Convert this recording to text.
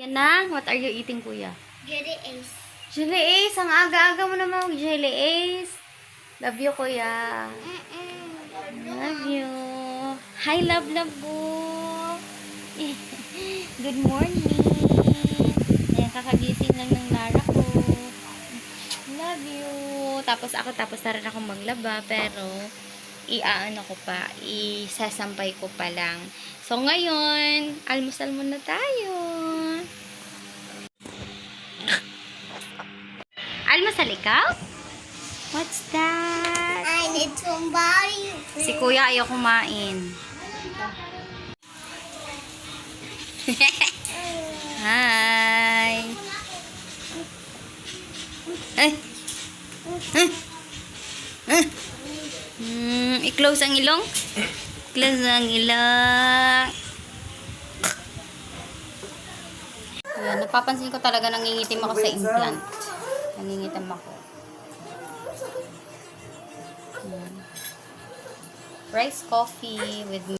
Yan na. What are you eating, kuya? Jelly Ace. Jelly Ace. Ang aga-aga mo naman mag Jelly Ace. Love you, kuya. Love you. Hi, love, love po. Good morning. Ayan, kakagising lang ng Lara ko. Love you. Tapos ako, tapos na rin akong maglaba, pero iaano ko pa, isasampay ko pa lang. So, ngayon, almusal muna tayo. Almusal ikaw? What's that? I need somebody. Si kuya ayaw kumain. Hi! Ay! Ay! Ay! Hmm, i-close ang ilong? Close ang ilong. Ayan, napapansin ko talaga nangingitim ako sa implant. Nangingitim ako. Ayan. Rice coffee with